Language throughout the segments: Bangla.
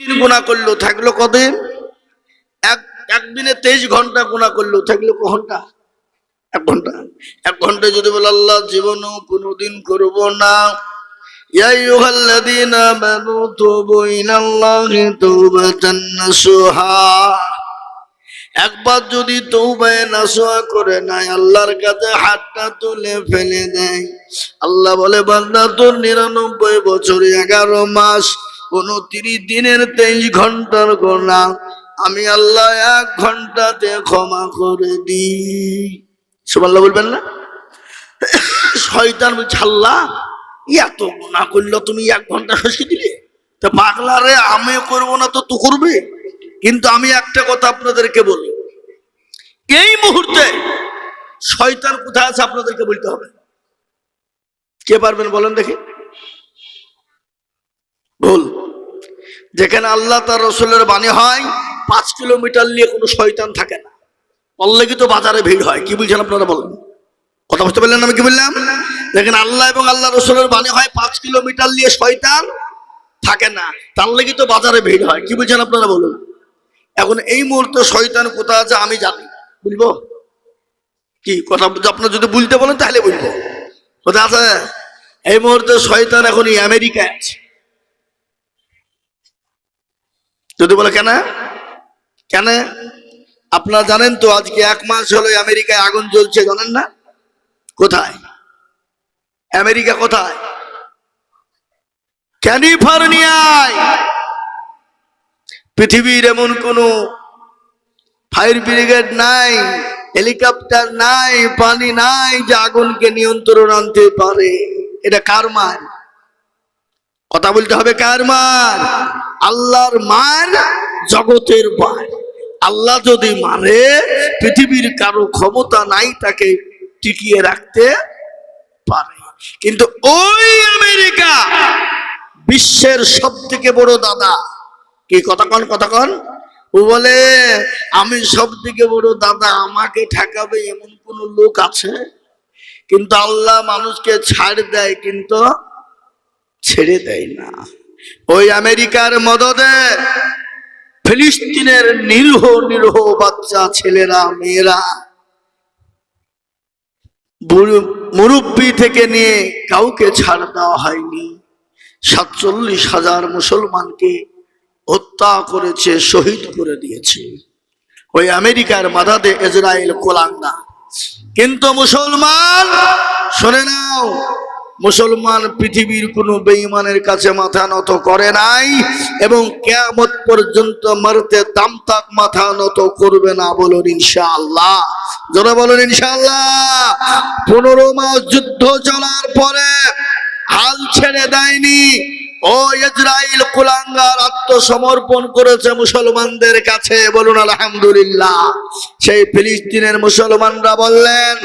দিন গুণা করলো থাকলো কদিন এক একদিনে তেইশ ঘন্টা গুণা করলো থাকলো ক ঘন্টা এক ঘন্টা এক ঘন্টা যদি বলে আল্লাহ জীবনও কোনোদিন করব না يا أيها الذين آمنوا توبوا إلى الله توبة نصوحا একবার যদি তৌবায় নাসোয়া করে নাই আল্লাহর কাছে হাতটা তুলে ফেলে দেয় আল্লাহ বলে বান্দা তোর নিরানব্বই বছর এগারো মাস উনত্রিশ দিনের তেইশ ঘণ্টার গোনা। আমি আল্লাহ এক ঘন্টাতে ক্ষমা করে দিই। সুমাল্লাহ বলবেন না? শয়তান বলছে, আল্লাহ, এত গুণা করল, তুমি এক ঘণ্টা শেষে দিলে? তা পাগলা আমি করব না তো তুই করবে? কিন্তু আমি একটা কথা আপনাদেরকে বলি। এই মুহূর্তে শয়তান কোথায় আছে আপনাদেরকে বলতে হবে? কে পারবেন বলেন দেখি? ভুল। যেখানে আল্লাহ তার রসুলের বাণী হয়, পাঁচ কিলোমিটার নিয়ে কোনো শয়তান থাকে না। বললে কি তো বাজারে ভিড় হয়। কি বলছেন আপনারা বলেন? কথা বুঝতে পারলেন আমি কি বললাম? দেখেন আল্লাহ এবং আল্লাহ রসুলের বাণী হয়, পাঁচ কিলোমিটার নিয়ে শয়তান থাকে না। তার লেগে তো বাজারে ভিড় হয়। কি বলছেন আপনারা বলুন? এখন এই মুহূর্তে শয়তান কোথায় আছে আমি জানি। বুঝব কি, কথা আপনার যদি বুঝতে বলেন তাহলে বলব। কোথায় আছে? এই মুহূর্তে শয়তান এখন আমেরিকায় আছে। যদি বলে কেন? কেন? আপনারা জানেন তো আজকে এক মাস হলো আমেরিকায় আগুন জ্বলছে, জানেন না? কোথায়? আমেরিকা কোথায়? ক্যালিফোর্নিয়ায়। পৃথিবীর এমন কোন ফায়ার ব্রিগেড নাই, হেলিকপ্টার নাই, পানি নাই যে আগুনকে নিয়ন্ত্রণ আনতে পারে। এটা কার মার কথা বলতে হবে কার মার আল্লাহর মার জগতের মার আল্লাহ যদি মারে পৃথিবীর কারও ক্ষমতা নাই তাকে টিকিয়ে রাখতে পারে। কিন্তু ওই আমেরিকা বিশ্বের সব থেকে বড় দাদা। কি কথা কন ও বলে, আমি সব থেকে বড় দাদা, আমাকে ঠেকাবে এমন কোন লোক আছে? কিন্তু আল্লাহ মানুষকে ছাড় দেয়, কিন্তু ছেড়ে দেয় না। ওই আমেরিকার মদদে ফিলিস্তিনের নিরীহ নিরীহ বাচ্চা ছেলেরা, মেয়েরা মুরব্বি থেকে নিয়ে কাউকে ছাড় দেওয়া হয়নি। সাতচল্লিশ হাজার মুসলমানকে হত্যা করেছে, শহীদ করে দিয়েছে। ওই আমেরিকার মাদাদে ইসরায়েল কোলাঙ্গা কিন্তু মুসলমান, শুনে নাও মুসলমান পৃথিবীর কোন বেঈমানের কাছে মাথা নত করে নাই এবং কেয়ামত পর্যন্ত মারতে দামতাক মাথা নত করবে না বলুন ইনশাআল্লাহ। যারা বলুন ইনশাআল্লাহ। পনেরো মাস যুদ্ধ চলার পরে হাল ছেড়ে দেয়নি। ও ইসরায়েল কুলাঙ্গার আত্মসমর্পণ করেছে মুসলমানদের কাছে, বলুন আলহামদুলিল্লাহ। সেই ফিলিস্তিনের মুসলমানরা বললেন,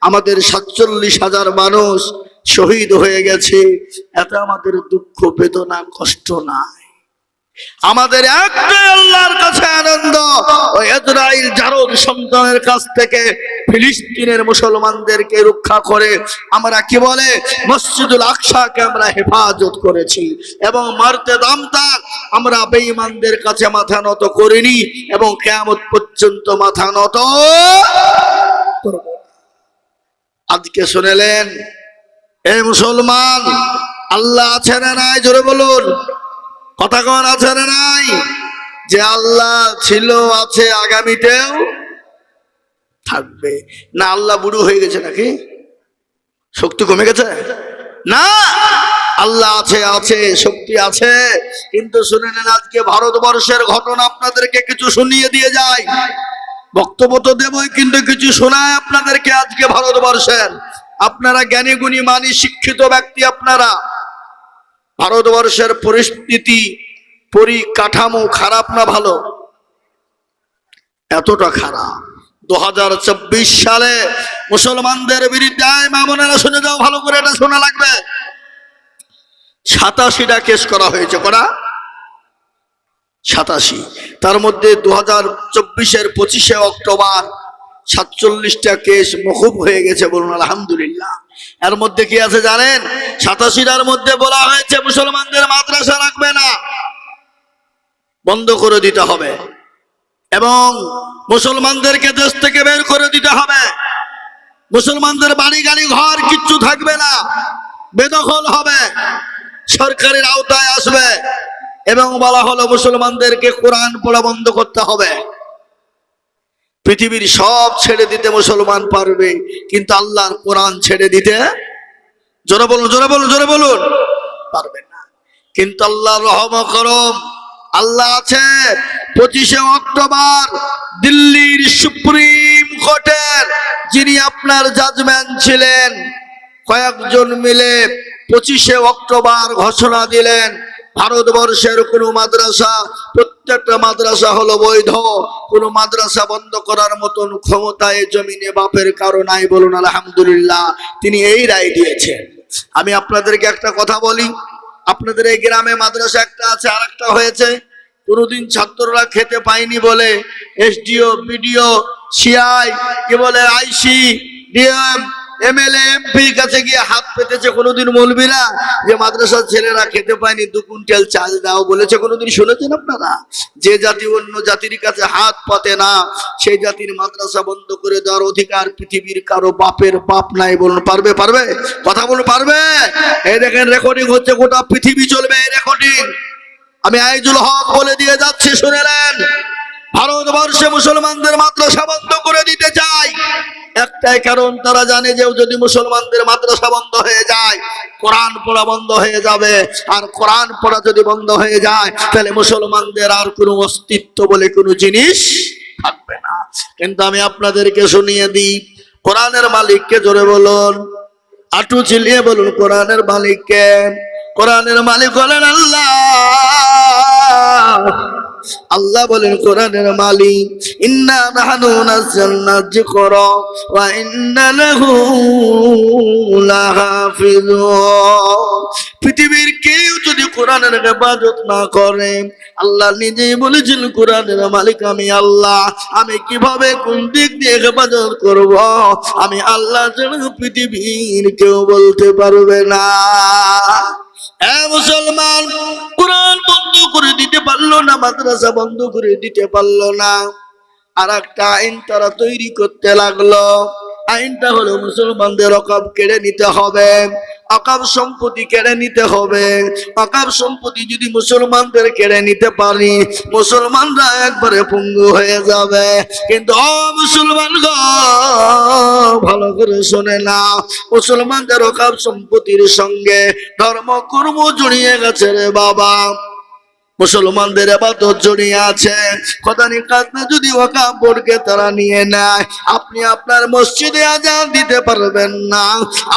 আমাদের সাতচল্লিশ হাজার মানুষ শহীদ হয়ে গেছে, এতে আমাদের দুঃখ, বেদনা, কষ্ট নাই। আমাদের একটাই আল্লাহর কাছে আনন্দ ওই ইসরাইল জারদ সন্তানের কাছ থেকে ফিলিস্তিনের মুসলমানদেরকে রক্ষা করে আমরা কি বলে? মসজিদুল আকসাকে আমরা হেফাজত করেছি এবং মারতে দামতাক আমরা বেঈমানদের কাছে মাথা নত করিনি এবং কেয়ামত পর্যন্ত মাথা নত করব আজকে শুনেলেন এ মুসলমান, আল্লাহ আছে না নাই? জোরে বলুন। কথা কন, আছে না নাই? যে আল্লাহ ছিল, আছে, আগামীতেও থাকবে। না, আল্লাহ বুড়ো হয়ে গেছে নাকি? শক্তি কমে গেছে? না, আল্লাহ আছে আছে, শক্তি আছে। কিন্তু শুনে নেন, আজকে ভারতবর্ষের ঘটনা আপনাদেরকে কিছু শুনিয়ে দিয়ে যায় বক্তব্য তো দেবই, কিন্তু কিছু শোনায় আপনাদেরকে আজকে ভারতবর্ষের। আপনারা জ্ঞানী, গুণী, মানি, শিক্ষিত ব্যক্তি আপনারা। ভারতবর্ষের পরিস্থিতি, পরিকাঠামো খারাপ না ভালো? এতটা খারাপ। দু হাজার চব্বিশ সালে মুসলমানদের বিরুদ্ধে মামনেরা শুনে যাও, ভালো করে এটা শোনা লাগবে। সাতাশিটা কেস করা হয়েছে করা সাতাশি। তার মধ্যে দু হাজার চব্বিশের পঁচিশে অক্টোবর সাতচল্লিশটা কেস মকুব হয়ে গেছে বলুন, আলহামদুলিল্লাহ। এর মধ্যে কি আছে জানেন? সাতাশিটার মধ্যে বলা হয়েছে মুসলমানদের মাদ্রাসা রাখবে না। বন্ধ করে দিতে হবে। এবং মুসলমানদেরকে দেশ থেকে বের করে দিতে হবে। মুসলমানদের বাড়ি, গাড়ি, ঘর কিচ্ছু থাকবে না। বেদখল হবে। সরকারের আওতায় আসবে। এবং বলা হলো মুসলমানদেরকে কোরআন পড়া বন্ধ করতে হবে। পৃথিবীর সব ছেড়ে দিতে মুসলমান পারবে, কিন্তু আল্লাহর কোরআন ছেড়ে দিতে জোরে বলুন জোরে বলুন জোরে বলুন। পারবে না। কিন্তু আল্লাহর রহম করম, আল্লাহ আছে। পঁচিশে অক্টোবর, দিল্লির সুপ্রিম কোর্টের যিনি আপনার জাজমেন্ট ছিলেন, কয়েকজন মিলে পঁচিশে অক্টোবর ঘোষণা দিলেন, ভারতবর্ষের কোন মাদ্রাসা প্রত্যেকটা মাদ্রাসা হলো বৈধ। কোন মাদ্রাসা বন্ধ করার মতন ক্ষমতা ক্ষমতায় জমিনে বাপের কারও নাই বলুন আলহামদুলিল্লাহ, তিনি এই রায় দিয়েছেন। আমি আপনাদেরকে একটা কথা বলি, আপনাদের এই গ্রামে মাদ্রাসা একটা আছে আর একটা হয়েছে। কোনোদিন ছাত্ররা খেতে পায়নি বলে এসডিও, বিডিও, সিআই, কি বলে আইসি, ডিএম এমএলএ এমপির কাছে গিয়ে হাত পেতেছে কোনোদিন মলবিরা? যে মাদ্রাসার ছেলেরা খেতে পায়নি, দু কুইন্টাল চাল দাও বলেছে কোনোদিন, শুনেছেন আপনারা? যে জাতি অন্য জাতির কাছে হাত পাতে না, সেই জাতির মাদ্রাসা বন্ধ করে দেওয়ার অধিকার পৃথিবীর কারও বাপের বাপ নাই বলুন, পারবে পারবে? কথা বলুন, পারবে? এই দেখেন রেকর্ডিং হচ্ছে, গোটা পৃথিবী চলবে এই রেকর্ডিং আমি আইজুল হক বলে দিয়ে যাচ্ছি শুনেলেন ভারতবর্ষে মুসলমানদের মাদ্রাসা বন্ধ করে দিতে চাই। একটাই কারণ, তারা জানে যে যদি মুসলমানদের মাদ্রাসা বন্ধ হয়ে যায়, কোরআন পড়া বন্ধ হয়ে যাবে। আর কোরআন পড়া যদি বন্ধ হয়ে যায়, তাহলে মুসলমানদের আর কোনো অস্তিত্ব বলে কোনো জিনিস থাকবে না। কিন্তু আমি আপনাদেরকে শুনিয়ে দিই, কোরআনের মালিককে জোরে বলুন, আটু চিলিয়ে বলুন কোরআনের মালিককে। কোরআনের মালিক হলেন আল্লাহ। আল্লাহ বলেন, কোরআনের মালিক, ইন্না নাহনু নাযালনা যিকরা ওয়া ইন্না লাহু লাহাফিজুন। পৃথিবীর কেউ যদি কোরআনের হেফাজত না করে, আল্লাহ নিজেই বলেছেন, কোরআনের মালিক আমি আল্লাহ, আমি কীভাবে কোন দিক দিয়ে হেফাজত করব? আমি আল্লাহ যেন পৃথিবীর কেউ বলতে পারবে না। মুসলমান, কোরআন বন্ধ করে দিতে পারল না, মাদ্রাসা বন্ধ করে দিতে পারল না। আর একটা আইন তারা তৈরি করতে লাগল। আইনটা হলো মুসলমানদের রকম কেড়ে নিতে হবে। অকাব সম্পত্তি কেড়ে নিতে হবে। অকাব সম্পত্তি যদি মুসলমানদের কেড়ে নিতে পারি, মুসলমানরা একবারে পঙ্গু হয়ে যাবে। কিন্তু অ মুসলমান গ ভালো করে শোনে না মুসলমানদের অকাব সম্পত্তির সঙ্গে ধর্ম কর্ম জড়িয়ে গেছে রে বাবা। মুসলমানদের আবাদত জড়িয়ে আছে। খোদানি কাজনা যদি ওয়াকাব বোর্ডকে তারা নিয়ে নেয়, আপনি আপনার মসজিদে আজান দিতে পারবেন না।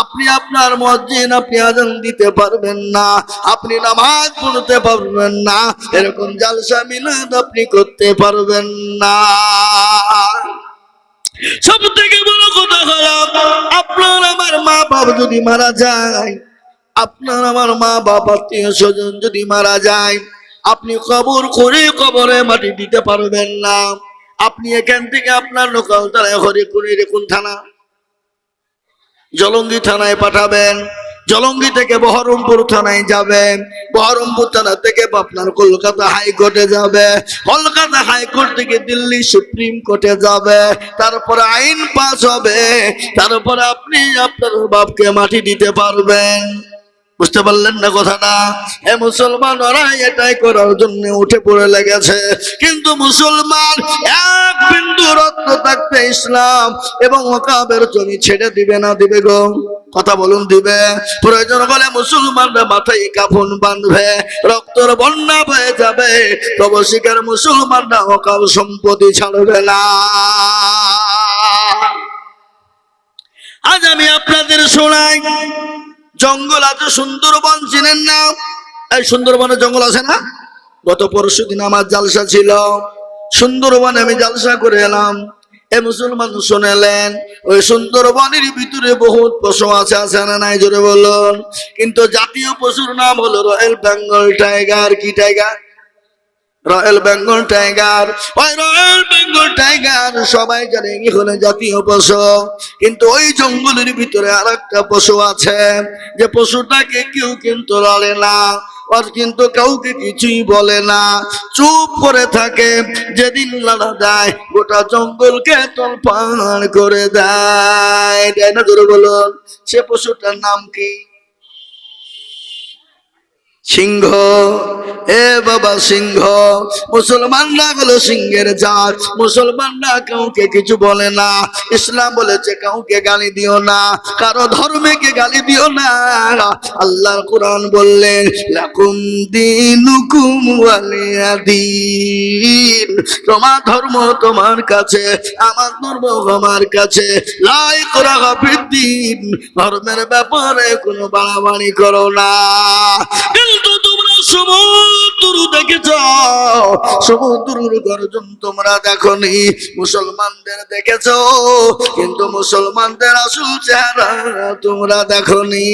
আপনি আপনার মসজিদ, আপনি আজান দিতে পারবেন না। আপনি নামাজ পড়তে পারবেন না। এরকম জালসা মিলাদ আপনি করতে পারবেন না। সব থেকে বড় কথা হলো, আপনার আমার মা বাবা যদি মারা যায়, আপনার আমার মা বাবা আত্মীয় স্বজন যদি মারা যায় আপনি কবর করে কবরে মাটি দিতে পারবেন না। আপনি এখান থেকে আপনার লোকাল তারায় হরে করে রেখুন থানা। জলঙ্গি থানায় পাঠাবেন। জলঙ্গি থেকে বহরমপুর থানায় যাবেন। বহরমপুর থানা থেকে আপনার কলকাতা হাইকোর্টে যাবে। কলকাতা হাইকোর্ট থেকে দিল্লি সুপ্রিম কোর্টে যাবে। তারপরে আইন পাস হবে। তারপরে আপনি আপনার বাপকে মাটি দিতে পারবেন। বুঝতে পারলেন না কথাটা? এ মুসলমান ওরা এটাই করার জন্য উঠে পড়ে লেগেছে। কিন্তু মুসলমান এক বিন্দু রত্ন থাকতে ইসলাম এবং ওকাবের জমি ছেড়ে দিবে না, দিবে গো। কথা বলুন, দিবে। প্রয়োজন হলে মুসলমানরা মাথায় কাফন বাঁধবে, রক্তর বন্যা হয়ে যাবে। তবে শিকার মুসলমানরা অকাল সম্পত্তি ছাড়বে না। আজ আমি আপনাদের শোনাই। জঙ্গল আছে সুন্দরবন, চিনেন না? এই সুন্দরবনে জঙ্গল আছে না? গত পরশু দিন আমার জালসা ছিল। সুন্দরবনে আমি জালসা করে এলাম। এ মুসলমান শুনেলেন ওই সুন্দরবনের ভিতরে বহুত পশু আছে আছে না নাই? জোরে বলুন। কিন্তু জাতীয় পশুর নাম হলো রয়েল বেঙ্গল টাইগার কি টাইগার রয়্যাল বেঙ্গল টাইগার, ওই রয়্যাল বেঙ্গল টাইগার সবাই জানে এখানে জাতীয় পশু। কিন্তু ওই জঙ্গলের ভিতরে আর একটা পশু আছে, যে পশুটাকে কেউ কিন্তু লড়ে না কিন্তু কাউকে কিছুই বলে না। চুপ করে থাকে, যেদিন লড়া দেয় গোটা জঙ্গলকে তলপাড় করে দেয়। না ধরে বলুন, সে পশুটার নাম কি? সিংহ। এ বাবা সিংহ, মুসলমানরা হলো সিংহের জাত। মুসলমানরা কাউকে কিছু বলে না। ইসলাম বলেছে কাউকে গালি দিও না। কারও ধর্মকে গালি দিও না। আল্লাহর কোরআন বললেন, লাকুম দিনুকুম ওয়ালিয়া দিন তোমার ধর্ম তোমার কাছে, আমার ধর্ম আমার কাছে। লাই করা হবে দিন। ধর্মের ব্যাপারে কোনো বাড়াবাড়ি করো না। সমুদ্র দেখেছ? সমুদ্রের গর্জন তোমরা দেখনি। মুসলমানদের দেখেছ? কিন্তু মুসলমানদের আসল চেহারা তোমরা দেখনি।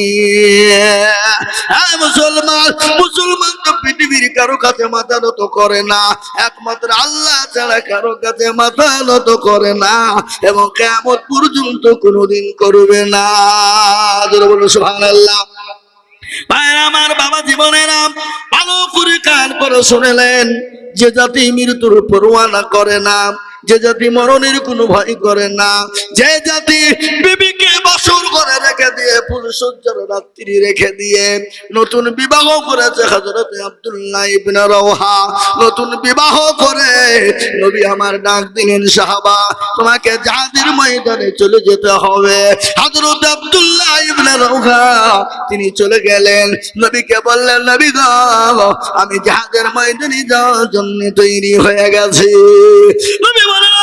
হ্যাঁ মুসলমান মুসলমান তো পৃথিবীর কারও কাছে মাথা নত করে না। একমাত্র আল্লাহ ছাড়া কারও কাছে মাথা নত করে না। এবং কেমন পর্যন্ত কোনোদিন করবে না। বলো সুহান আল্লাহ ভাইরা আমার বাবা জীবনের ভালো করে কান করে শুনেলেন, যে জাতি মৃত্যুর পরোয়ানা করে না, যে জাতি মরণের কোনো ভয় করে না, যে জাতি বিবিকে বাসর করে রেখে দিয়ে পুরুষের রাত্রি রেখে দিয়ে নতুন বিবাহ করেছে হজরত আব্দুল্লাহ নতুন বিবাহ করে। নবী আমার ডাক দিলেন, সাহাবা, তোমাকে জাহাদের ময়দানে চলে যেতে হবে। হাজরত আব্দুল্লাহ ইবনে রওহা তিনি চলে গেলেন। নবীকে বললেন, নবী গো, আমি জাহাদের ময়দানে যাওয়ার জন্য তৈরি হয়ে গেছি। নবী বলেন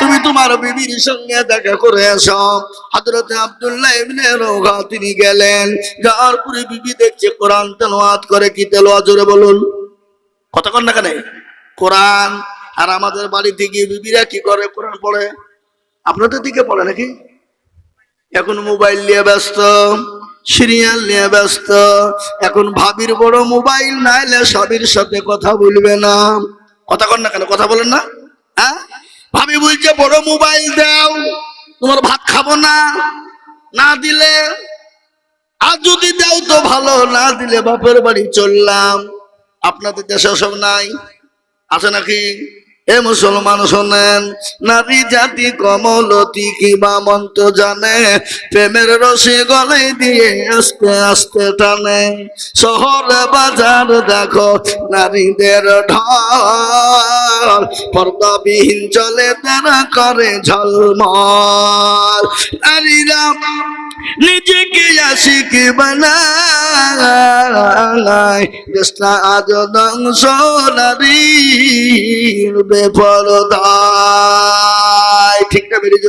তুমি তোমার বিবির সঙ্গে দেখা করে এসো। হযরত আব্দুল্লাহ ইবনে রওহা তিনি গেলেন। যাওয়ার পরে বিবি দেখছে কোরআন তেলাওয়াত করে, কি তেলাওয়াত, জোরে বলুন। কতক্ষণ না কেন? কোরআন, আর আমাদের বাড়িতে গিয়ে বিবিরা কি করে? কোরআন পড়ে। আপনাদের দিকে পড়ে নাকি? এখন মোবাইল নিয়ে ব্যস্ত, সিরিয়াল নিয়ে ব্যস্ত। এখন ভাবির বড় মোবাইল, নাইলে স্বামীর সাথে কথা বলবে না। কথা কর না কেন? কথা বলেন না। হ্যাঁ? ভাবি বলছে, বড় মোবাইল দাও, তোমার ভাত খাব না না দিলে, আর যদি দাও তো ভালো, না দিলে বাপের বাড়ি চললাম। আপনাদের দেশে সব নাই, আছে নাকি? এ মুসলমান শোনেন, নারী জাতি কমলতি কিবা মন্ত্র জানে, প্রেমের রসে গলে দিয়ে আস্তে আস্তে টানে। শহরে বাজার দেখো, নারীদের ঢল, পর্দাবিহীন চলে তারা করে ঝলমল। নারীরা নিজেকে আশিক বানায়। কৃষ্ণা আজ ধ্বংস নারীর বেফলদায় ঠিক না